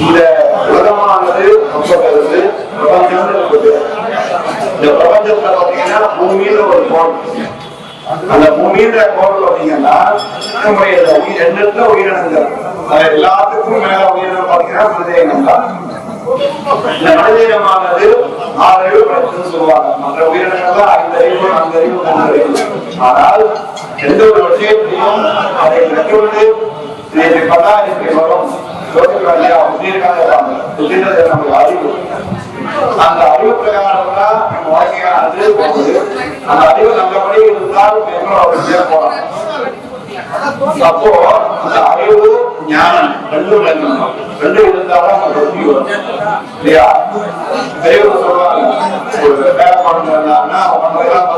இந்த உலகமானது ரொம்ப கருது பிரபஞ்சம்னு இருக்குது. இந்த பிரபஞ்சத்துல பாத்தீங்கன்னா பூமியில ஒரு கோள் அந்த பூமியில கோள் பார்த்தீங்கன்னா நம்முடைய உயிர் எண்ணற்ற உயிரினங்கள். அது எல்லாத்துக்கும் மேல உயிரினம் பார்த்தீங்கன்னா மனிதனம் தான் இந்த மனிதனமானது ஆறு அறிவு சொல்லுவாங்க. மற்ற உயிரினங்கள் ஐந்து அறிவு நான்கு அறிவு மூன்று அறிவு ஆனால் எந்த ஒரு விஷயத்தையும் அதை கற்றுக்கொண்டு இப்படி வரும். யோசிக்கலாம் புத்தியிருக்காங்க புத்தின்றது நமக்கு அறிவு. அந்த அறிவு பிரகாரம் தான் நம்ம வாழ்க்கையானது போகுது. அந்த அறிவு நல்லபடி இருந்தால் மேலும் அவர் அப்போ அந்த அறிவு ஞானம் ரெண்டும் வேணும் ரெண்டும் இருந்தாலும் நம்ம வெற்றி வரும் இல்லையா பெரியவர் சொல்லுவாங்க ஒரு அவங்க எல்லாம்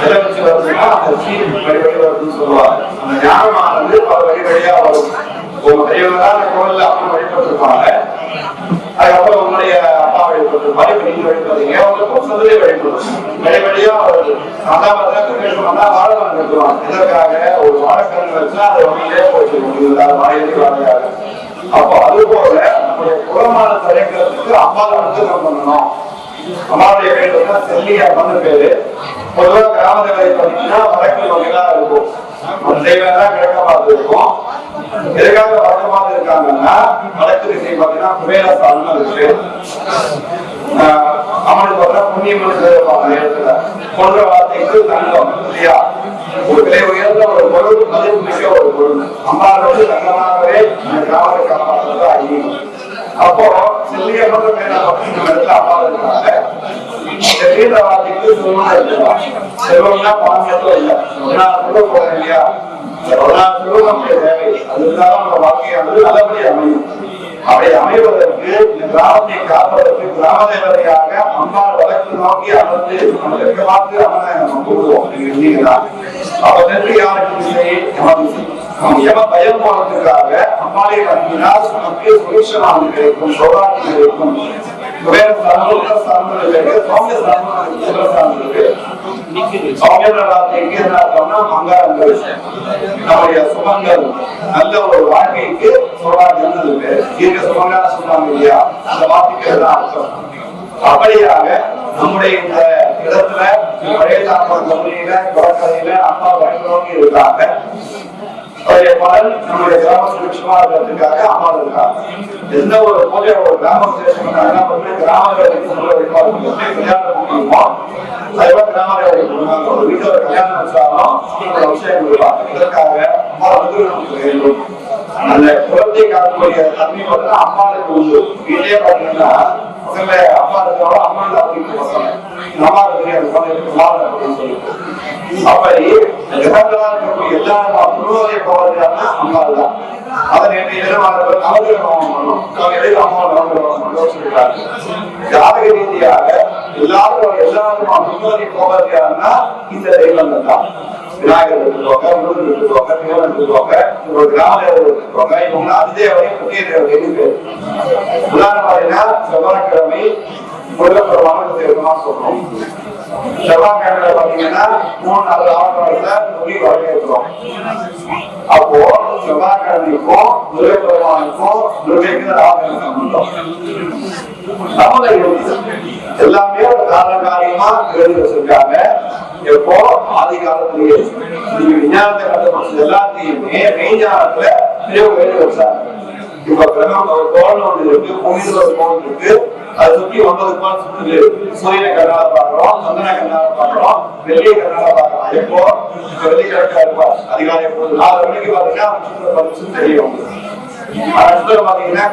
எதை வச்சு வருதுன்னா அந்த சீன் வழி வழி வருதுன்னு சொல்லுவாங்க அந்த ஞானமானது பல வழி வழியா வரும் உங்க தான் வழிபட்டிருப்பாங்க வழிபட்டிருப்பாரு இப்ப நீங்க வழிபடுறீங்க உங்களுக்கு வழிபடும் வழி வழியா வருது அதான் பார்த்தா இதற்காக ஒரு வாழைக்கன்று வச்சா அது வழியிலே போயிட்டு முடியுது வாழையாக அப்போ அது போல நம்முடைய குலமான தலைக்கிறதுக்கு அம்மாவை வந்து நம்ம பண்ணணும். அம்மாவுடைய பேர் வந்து செல்லி அம்மன் பேரு. பொதுவா கிராமங்களை பார்த்தீங்கன்னா வடக்கு இருக்கும். அந்த கிழக்க பார்த்து இருக்கும். எதுக்காக வழக்கமாக இருக்காங்கன்னா வடக்கு திசை பார்த்தீங்கன்னா இருக்கு ஆஹ் அம்மனுக்கு பார்த்தா புண்ணியம்மன் இருப்பாங்க போன்ற வார்த்தைக்கு தங்கம் இல்லையா? ஒரு விலை உயர்ந்த ஒரு பொருள் மதிப்பு மிக்க ஒரு பொருள். அம்மாவை வந்து தங்கமாகவே இந்த கிராமத்தை காப்பாற்றுறது ஐதீகம் அப்போ செல்லியம்மன் மேல இடத்துல அம்மா இருக்காங்க வார்த்தைக்கு செல்வம் இருக்கலாம் செல்வம்னா பணம் மட்டும் இல்லை. நான் சொல்ல போறேன் இல்லையா? பதினாறு செல்வம் நமக்கு தேவை அதுதான் நம்ம வாழ்க்கையானது நல்லபடி அமையும். அப்படி அமைவதற்கு இந்த கிராமத்தை காப்பதற்கு கிராம தேவதையாக அம்மா வழக்கு நோக்கி அமர்ந்து நமக்கு பார்த்து அம்மனை நம்ம கூடுவோம் நீங்க இருந்தீங்களா அப்ப நெருங்கி யாருக்கு இல்லை எமர்ஜென்சி நம்ம எம பயம் போனதுக்காக அம்மாவை வணங்கினால் நமக்கு சுரேஷமாக கிடைக்கும் சோழாட்சி கிடைக்கும் வேற சார்ந்த சார்ந்தது கிடைக்கும் சௌமிய சார்ந்த சார்ந்தது சௌமியநாதத்துக்கு என்ன அர்த்தம்னா மங்காரங்கள் நம்முடைய நல்ல ஒரு வாழ்க்கைக்கு சோழாட்சி இருந்தது தீர்க்க சுமங்கா சொல்றாங்க இல்லையா அந்த வார்த்தைக்கு தான் அர்த்தம் அப்படியாக நம்முடைய இந்த இடத்துல பழைய சாப்பாடு கம்பெனியில கடற்கரையில அப்பா வழிநோக்கி இருக்காங்க அதோடைய பலன் நம்முடைய கிராம சுபிட்சமா இருக்கிறதுக்காக அம்மா இருக்காங்க எந்த ஒரு பூஜை கிராம விசேஷம் பண்ணாங்கன்னா கல்யாணம் முடியுமோ அதுபோல கிராமங்களுக்கு ஒரு வீட்டுல கல்யாணம் வச்சாலும் ஒரு விஷயம் இதற்காக அம்மா வந்து நமக்கு வேண்டும். அந்த குழந்தை காக்கக்கூடிய தன்மை வந்து அம்மாவுக்கு உண்டு. வீட்டிலே பாத்தீங்கன்னா முதல்ல அப்பா இருக்கிறவங்க அம்மா தான் அப்படின்னு பசங்க அம்மா தெரியாது குழந்தைக்கு அப்படின்னு சொல்லிட்டு. அப்படி ஜெகத்தலா இருக்கக்கூடிய எல்லா முழுவதை போவதுன்னா அம்மா தான் அதை நேற்று எதிர்பார்ப்பு நவகிரகம் பண்ணணும் அவங்க அம்மா நவகிரகம் ஜாதக ரீதியாக எல்லாரும் எல்லாருமா முன்னோரி போவது யாருன்னா இந்த தெய்வங்கள் தான் விநாயகர் எடுத்துக்கோங்க முருகன் எடுத்துக்கோங்க சிவன் எடுத்துக்கோங்க ஒரு கிராம எடுத்துக்கோங்க இவங்க அதிதேவரை முக்கிய தேவர் இருக்கு உதாரணம் பார்த்தீங்கன்னா செவ்வாய்க்கிழமை முருகப்பெருமான தேவமா சொல்றோம். செவ்வாய்க்கிழமை பாத்தீங்கன்னா மூணு நாலு ஆவணத்துல துணி வரவேற்கிறோம் அப்போ செவ்வாய்க்கிழமைக்கும் முருகப்பெருமானுக்கும் முருகைக்கு ஆவணம் நம்மளை எல்லாமே ஒரு காலகாலமா எழுதி வச்சிருக்காங்க. எப்போ? ஆதி காலத்திலேயே. நீங்க விஞ்ஞானத்தை கண்டுபிடிச்சது எல்லாத்தையுமே மெய்ஞானத்துல எழுதி வச்சாங்க. இப்ப கிரகம் ஒரு கோல் ஒன்று இருக்கு புனித ஒரு கோல் இருக்கு. அதை சுத்தி ஒன்பது கோள் சுத்துது. சூரியனை கண்ணால பாக்குறோம் சந்திரனை கண்ணால பாக்குறோம் வெள்ளியை கண்ணால பாக்குறோம் எப்போ? வெள்ளி கணக்கா இருப்பா. அதிகாலை எப்போது நாலு மணிக்கு பாத்தீங்கன்னா தெரியும். ஆனா சுத்திரம் பாத்தீங்கன்னா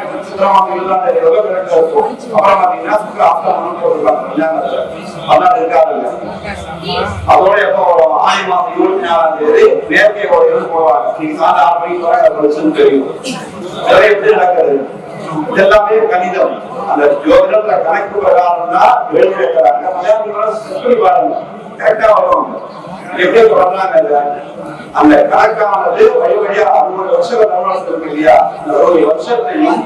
இருக்கும். அப்புறம் பாத்தீங்கன்னா சுத்திர அஸ்தமனம் போட்டுருக்காங்க கல்யாணத்துல அதெல்லாம் இருக்காதுங்க அதோட எப்போ ஆடி மாசம் இருபத்தி நாலாம் தேதி வேர்க்கை போவாங்க. நீங்க சாயந்தரம் ஆறு மணிக்கு அதை தெரியும். எப்படி இதெல்லாமே கணிதம். அந்த ஜோதிடத்துல கணக்கு வராதுன்னா எழுதி வைக்கிறாங்க. சொல்லி கரெக்டா வருவாங்க. எப்படி வர்றாங்க அந்த கணக்கானது வழி வழியா அறுபது வருஷம் தமிழ்நாடு இருக்கு இல்லையா? அந்த அறுபது வருஷத்தையும்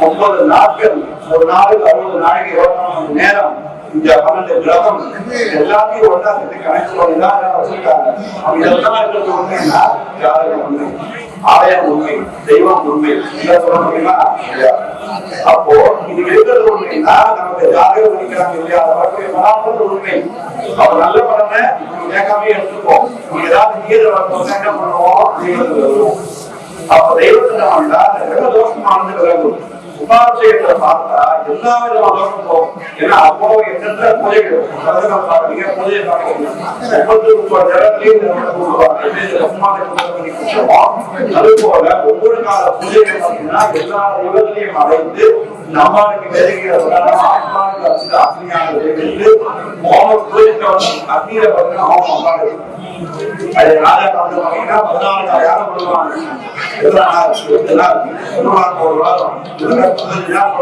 ஒன்பது நாட்கள் ஒரு நாளுக்கு அறுபது நாளைக்கு இருபத்தி மணி நேரம் இந்த பன்னெண்டு கிரகம் எல்லாத்தையும் ஒன்றா சேர்த்து கணக்கு பண்ணி தான் வச்சிருக்காங்க. இருக்கிறது ஜாதகம் ஆலயம் உண்மை தெய்வம் உண்மை. இதை சொல்ல முடியுமா? அப்போ இது எழுதுறது உண்மைன்னா நமக்கு ஜாதகம் நினைக்கிறாங்க இல்லையா? அதை வரக்கூடிய பராமரிப்பு உண்மை. அவர் நல்ல படத்தை கேட்காம எடுத்துப்போம். ஏதாவது நீர் வளர்த்தோம்னா என்ன பண்ணுவோம்? தெய்வத்துக்கு வருவோம் அப்ப தெய்வத்துல வந்தா அந்த கிரக தோஷமானது விலகும். உபாபிஷேகத்தை பார்த்தா எல்லா விதமான ஏன்னா அப்போ எந்தெந்த பூஜைகள் பூஜை அது போல ஒவ்வொரு கால பூஜைகள் பார்த்தீங்கன்னா எல்லா அடைந்து நம்மளுக்கு நெருங்கிற ஆத்மாவுக்கு அச்சு பூஜைக்கு வந்து அக்னியில பார்த்தீங்கன்னா அது ராஜா வந்து பார்த்தீங்கன்னா பதினாலு நாள் பண்ணுவாங்க எத்தனை நாள்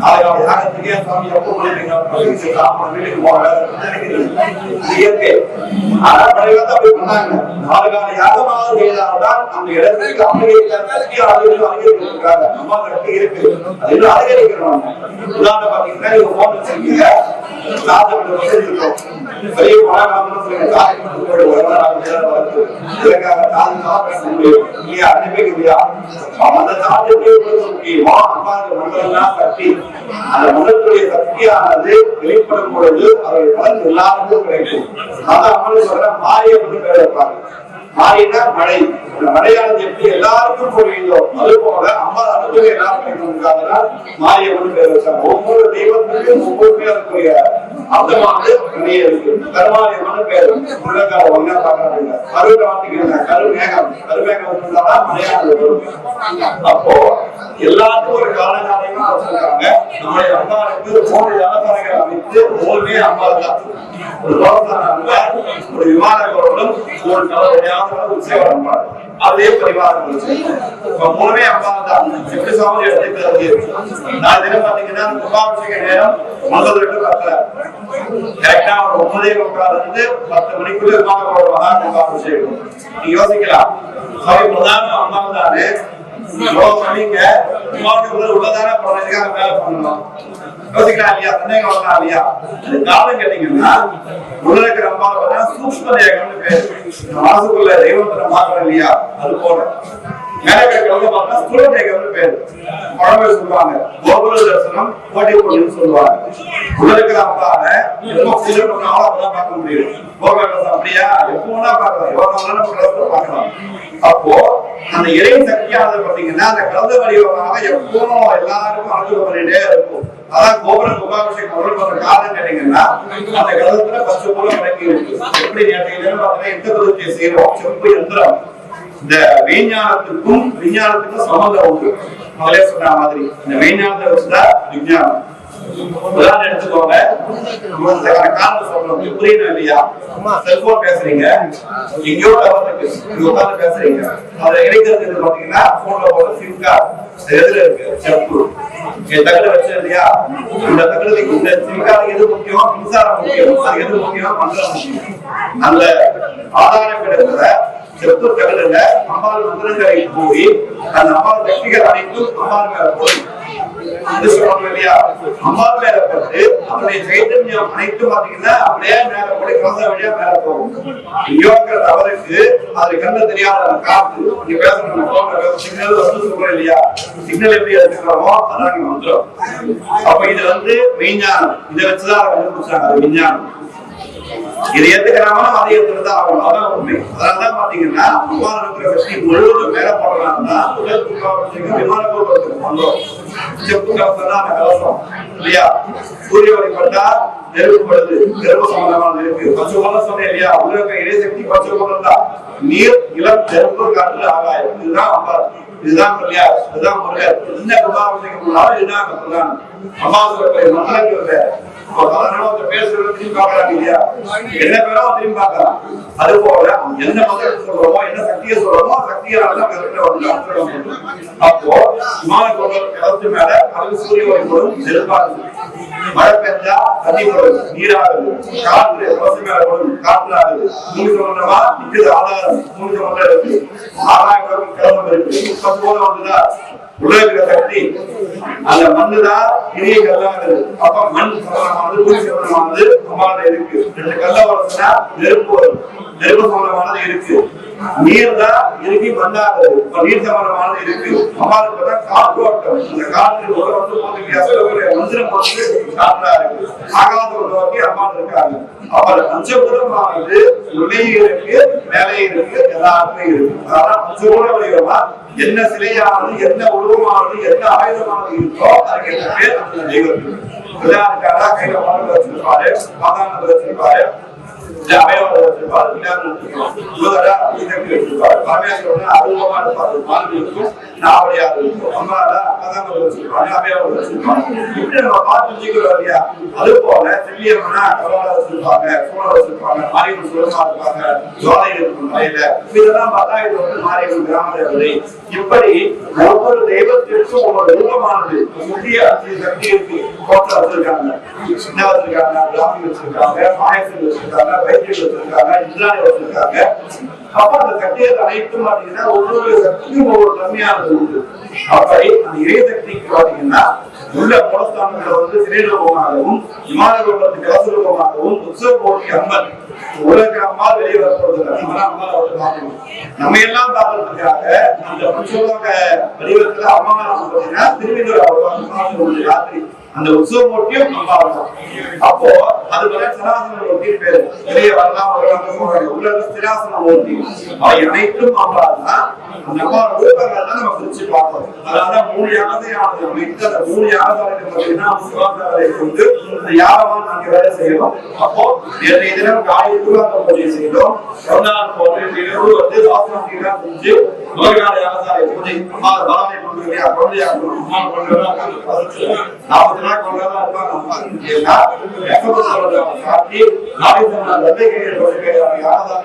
நாளைக்கு யாகத்துக்கே எப்போ சாப்பிட வீட்டுக்கு இயற்கை. ஆனா பழையதான் போய் பண்ணாங்க நாலு யாகமாக செய்தால்தான் அந்த இடத்துக்கு அமைதியை ஆளுநர்கள் கட்டி இருக்கு. அது இன்னும் அதிகரிக்கிறோம் உதாரணம் பாத்தீங்கன்னா நீங்க போன் வச்சிருக்கீங்க. அந்த சாதத்தை கட்டி அந்த மண்டலத்துடைய சக்தியானது வெளிப்படும் பொழுது அவர்கள் பலன் எல்லாருக்கும் கிடைக்கும். அதான் அம்மன் சொல்ற மாய வந்து பேர் வைப்பாங்க மாறினா மழை இந்த மழையானது எப்படி எல்லாருக்கும் பொருளோ அது போல அம்மா அனுபவம் எல்லாருக்கும் மாறிய வந்து ஒவ்வொரு தெய்வத்துக்கும் ஒவ்வொரு பேருக்குரிய அர்த்தமானது கருமாரியமான பேர் உள்ளக்கார ஒன்னா பாக்குறாங்க கரு காத்திக்கிறாங்க கரு மேகம் கரு மேகம் இருந்தாதான் வரும். அப்போ எல்லாத்துக்கும் ஒரு காலகாலமா வச்சிருக்காங்க நம்முடைய அம்மாவுக்கு மூணு ஜலசாலைகள் அமைத்து மூணுமே அம்மா தான் ஒரு லோகத்தான ஒரு விமான கோபுரம் ஒரு கலவையான அதே பரிவாரம் மூணுமே தான். எப்படி எடுத்துக்கிறது நான் தினம் பாத்தீங்கன்னா கும்பாபிஷேக நேரம் முதல் ரெண்டு பத்தல கரெக்டா ஒரு ஒன்பதே முக்கால் இருந்து பத்து மணிக்குள்ள விமான கோபுரம் தான் நீ யோசிக்கலாம். சுவாமி பிரதான அம்மா தானே யோகம் உமாவுக்கு உள்ளதான பண்ணதுக்காக மேல பண்ணலாம் யோசிக்கலாம் இல்லையா சந்தேகம் வரலாம் இல்லையா அது காலம் கேட்டீங்கன்னா உள்ள இருக்கிற அம்மா பார்த்தா சூக்ஷ்ம தேகம்னு பேரு இந்த மனசுக்குள்ள தெய்வத்தை மாத்திரம் இல்லையா? அது போல மேல இருக்கிறவங்க பார்த்தா ஸ்தூல தேகம்னு பேரு. குழம்பு சொல்லுவாங்க கோகுல தரிசனம் கோட்டை பொருள்னு சொல்லுவாங்க. உள்ள இருக்கிற அம்மாவை எப்போ பூஜை பண்ணாலும் அப்பதான் பார்க்க முடியும். கோகுல அப்படியா? எப்போ வேணா பார்க்கலாம். எவ்வளவு வேணா பண்றத பார்க்கலாம் அப்போ அந்த இறை சக்தியானது பாத்தீங்கன்னா அந்த கலந்த வடிவமாக எப்பவும் எல்லாருக்கும் அனுபவம் பண்ணிட்டே இருக்கும். அதான் கோபுரம் கும்பாபிஷேகம் பொருள் பண்ற காரணம் கேட்டீங்கன்னா அந்த கலத்துல பச்சை போல விளக்கி இருக்கு எப்படி கேட்டீங்கன்னா பாத்தீங்கன்னா எந்த பதத்தை செய்யறோம். செப்பு எந்திரம். இந்த விஞ்ஞானத்துக்கும் விஞ்ஞானத்துக்கும் சம்பந்தம் உண்டு. முதலே சொன்ன மாதிரி இந்த விஞ்ஞானத்தை வச்சுதான் விஞ்ஞானம். உதாரணம் எடுத்துக்கோங்க இல்லையா? செல்போன் பேசுறீங்க. எங்கேயோ டவர் இருக்கு. இங்க உட்கார்ந்து பேசுறீங்க. அதுல இணைக்கிறது பாத்தீங்கன்னா போன்ல போற சிம் கார்டு எதுல இருக்கு? செப்பு இங்க தகடு வச்சு இல்லையா இந்த தகடு இந்த சிம் கார்டு எது முக்கியம்? மின்சாரம் முக்கியம். அது எது முக்கியம்? மந்திரம் முக்கியம். அந்த ஆதாரம் கிடைக்கிற செப்பு தகடுல அம்பாள் மந்திரங்களை போய் அந்த அம்பாள் சக்திகள் அனைத்தும் அம்பாள் போய் சொல்றாங்க இல்லையா? மேல பட்டு அவருடைய சைத்தன்யம் அனைத்தும் பாத்தீங்கன்னா அப்படியே மேல போய் கலந்த வழியா மேல போகும். இங்கோ இருக்கிற அது தெரியாத அந்த காத்து நீங்க பேசணும் சிக்னல் வந்து சொல்றோம் இல்லையா? சிக்னல் எப்படி எடுத்துக்கிறோமோ அதான் நீங்க வந்துடும் அப்ப இது வந்து மெய்ஞானம். இதை வச்சுதான் கண்டுபிடிச்சாங்க விஞ்ஞானம் இது ஏத்துக்கிறாங்களோ அதை ஏத்துக்கிறதா ஆகணும்? அதான் உண்மை. அதனாலதான் பாத்தீங்கன்னா விமான இருக்கிற வெற்றி முழுவதும் மேல போடலாம்னா முதல் கும்பாபிஷேகம் விமான கோபுரத்துக்கு வந்தோம் செப்பு கலசம் அந்த கலசம் இல்லையா? சூரிய வழிபட்டா நெருப்பு நெருப்பு சம்பந்தமான நெருப்பு. பச்சை போல சொன்னேன் இல்லையா? உள்ள இருக்க இறைசக்தி பச்சை போல தான் நீர் இளம் நெருப்பு காற்று ஆகாயம். இதுதான் அம்பாள். இதுதான் பிள்ளையார் இதுதான் முருகர் என்ன குருபாவசைக்கு போனாலும் இதுதான் அங்க பிரதானம். அம்மாவுடைய இல்லையா? என்ன பேரோ திரும்பி அது போல அவன் என்ன சொல்றோமோ என்ன சக்தியை சொல்றோமோ சக்தியால அப்போ விமான கிளத்து மேல கடல் சூரிய ஒளி மழை பெஞ்சா தண்ணி போடுது நீராகுது காற்று ரோசு மேல போடும் காற்றாகுது மூணு சமந்தமா நிக்குது ஆதாரம். மூணு இருக்கு. ஆறாயிரம் கிளம்பு இருக்கு இப்ப போல வந்துதா சக்தி அந்த மண்ணு தான் பெரிய கல்லாகுது அப்ப மண் சமணமானது பூமி சமணமானது அம்மாவோட இருக்கு. ரெண்டு கல்ல வளர்த்துனா நெருப்பு வரும். நெருப்பு சமணமானது இருக்கு. நீர் தான் இறுக்கி மண்ணாகுது இப்ப நீர் சமரமானது இருக்கு. அம்மாவுக்கு தான் காற்றோட்டம் அந்த காற்று உள்ள வந்து போட்டு மந்திரம் போட்டு காற்றா இருக்கு. ஆகாத உருவாக்கி அம்மா இருக்காங்க. அப்ப அந்த பஞ்சபூதமானது உள்ளேயும் இருக்கு மேலே இருக்கு எல்லாருமே இருக்கு. அதான் பஞ்சபுரம் வடிவமா என்ன சிலையானது என்ன உருவமானது எந்த ஆயுதமாக இருக்கோ அதுக்கு என்ன பேர் அந்த தெய்வத்துக்கு விளையாட்டுக்காரா கையில வாழ்ந்து வச்சிருப்பாரு பாதாளத்தை வச்சிருப்பாரு அது போல செல்லியம்மனா கவால வச்சிருப்பாங்க சூழ வச்சிருப்பாங்க மாரியம்மன் சுரமா இருப்பாங்க ஜோலை இருக்கும் இதெல்லாம் பார்த்தா இது வந்து மாரியம்மன் கிராம இப்படி ஒவ்வொரு தெய்வத்திற்கும் ஒரு ரூபமானது முக்கிய சக்தி இருக்கு கோட்டை வச்சிருக்காங்க சின்ன வச்சிருக்காங்க பிராமி வச்சிருக்காங்க மாயசன் வச்சிருக்காங்க வைத்தியம் வச்சிருக்காங்க இந்திராணி வச்சிருக்காங்க அப்ப அந்த அனைத்தும் பாத்தீங்கன்னா ஒவ்வொரு சக்தியும் ஒவ்வொரு தன்மையானது உண்டு அப்படி அந்த இறை சக்திக்கு பாத்தீங்கன்னா உள்ள வந்து சிறைரூபமாகவும் விமான ரூபத்துக்கு உற்சவ போட்டி அம்மன் உலக அம்மா வெளியே வரப்போறது நம்ம அம்மா பார்க்கணும் நம்ம எல்லாம் பார்க்கறதுக்காக அந்த பஞ்சலோக வடிவத்துல அம்மா நம்ம திருவிழா ராத்திரி அந்த உற்சவ மூர்த்தியும் அப்போ அது வந்து சனாசன பேரு. வெளியே வரலாம் வரலாம் உள்ள சிராசன அவை அனைத்தும் தான் அந்த ரூபங்கள் தான் நம்ம பிரிச்சு பார்க்கணும் அதாவது மூணு யாகத்தையானது அமைத்து அந்த மூணு யாகத்தாளர்கள் பார்த்தீங்கன்னா சிவாசாரத்தை கொண்டு அந்த யாகமா நாங்க வேலை செய்யணும். அப்போ நேற்றைய தினம் காலையில் அந்த பூஜை செய்தோம். சொன்னார் போது வந்து செஞ்சு நோய்கால பூஜை அம்மா பலனை கொண்டு இல்லையா குழந்தையாக அம்மா நாற்பது நாள் கொண்டதா இருப்பாங்க நாளைக்கு நான் வெள்ளை கையில் கொடுக்க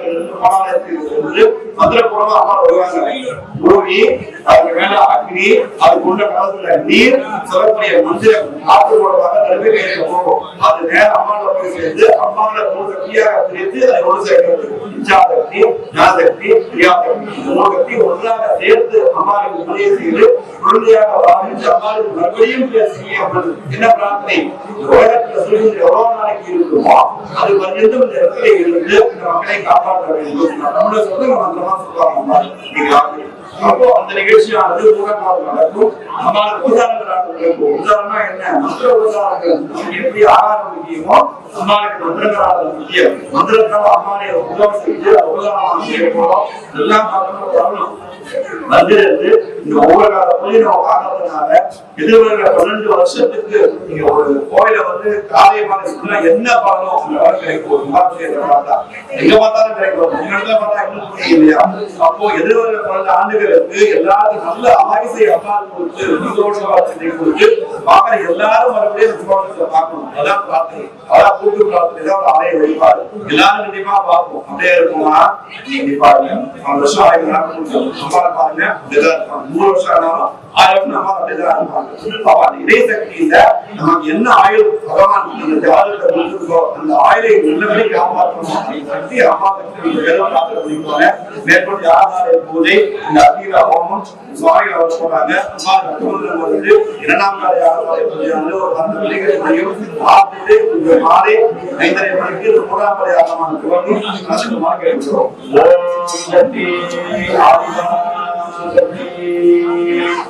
இருந்து பலாலயத்துக்கு சென்று மந்திரபூர்வமா அம்மா வருவாங்க. பூமி அதுக்கு மேல அக்னி அதுக்குள்ள காலத்துல நீர் சொல்லக்கூடிய மந்திரம் காற்று மூலமாக நடுவே கையில போகும். அது நேர அம்மாவோட போய் சேர்ந்து அம்மாவோட மூணு சக்தியாக பிரித்து அதை ஒன்று சேர்க்கிறது. இச்சாசக்தி ஞாசக்தி கிரியாசக்தி மூணு சக்தி ஒன்றாக சேர்த்து அம்மாவுக்கு செய்து குழந்தையாக மறுபடியும் என்ன பிரார்த்தனை? சூழ்நிலை எவ்வளவு நாளைக்கு இருக்குமோ அது பர்யந்தம் இந்த இடத்துல இருந்து இந்த மக்களை காப்பாற்ற வேண்டும் நம்மள சொல்லுங்க மந்திரமா சொல்லுவாங்க அப்போ அந்த நிகழ்ச்சியானது மூலமாக நடக்கும். நம்மளால உதாரணங்கள் நடக்கும் என்ன? மந்திர உதாரணங்கள் எப்படி ஆகாரம் முக்கியமோ அம்மாவுக்கு மந்திரங்களாக முக்கியம் மந்திரத்தால் அம்மாவுடைய உதவி செஞ்சு உதாரணமாக எல்லாம் பார்க்கணும் வந்திருந்து இந்த போய் நம்ம பார்க்கறதுனால எதிர்வருகிற பன்னெண்டு வருஷத்துக்கு நீங்க ஒரு கோயில வந்து காலை என்ன பண்ணணும் அப்படின்ற கிடைக்கும் ஒரு விமர்சனத்தை பார்த்தா எங்க பார்த்தாலும் கிடைக்கும். இடத்துல பார்த்தா இன்னும் இல்லையா அப்போ எதிர்வருகிற பன்னெண்டு ஆண்டுகளுக்கு எல்லாரும் நல்ல ஆயுசை அப்பா கொடுத்து விரோதத்தை கொடுத்து பார்க்கிற எல்லாரும் மறுபடியும் இந்த பார்க்கணும். அதான் பிரார்த்தனை. அதான் கூட்டு பிரார்த்தனை. தான் ஆலய வழிபாடு. எல்லாரும் கண்டிப்பா பார்ப்போம். அப்படியே இருக்குமா? கண்டிப்பா. வருஷம் ஆயிரம் அப்படிதான் இருப்பாங்க நூறு வருஷம் ஆனாலும் ஆயிரம் நம்ம அப்படிதான் இருப்பாங்க அப்ப அந்த இதய நமக்கு என்ன ஆயுள் பகவான் அந்த ஜாதகத்தை கொடுத்துருக்கோ அந்த ஆயுளை நல்லபடி காப்பாற்றணும். சக்தி அம்மா சக்தி வெறும் மேற்கொண்டு யாராவது பூஜை இந்த ஹோமம் சுவாமிகள் அவர் போறாங்க வந்து இரண்டாம் கால யாராவது வந்து ஒரு பத்து மணிகளையும் பார்த்துட்டு இந்த மாலை ஐந்தரை மணிக்கு மூணாம் கால யாரமான துவங்கி நசுக்குமா ஓம் சக்தி Amen.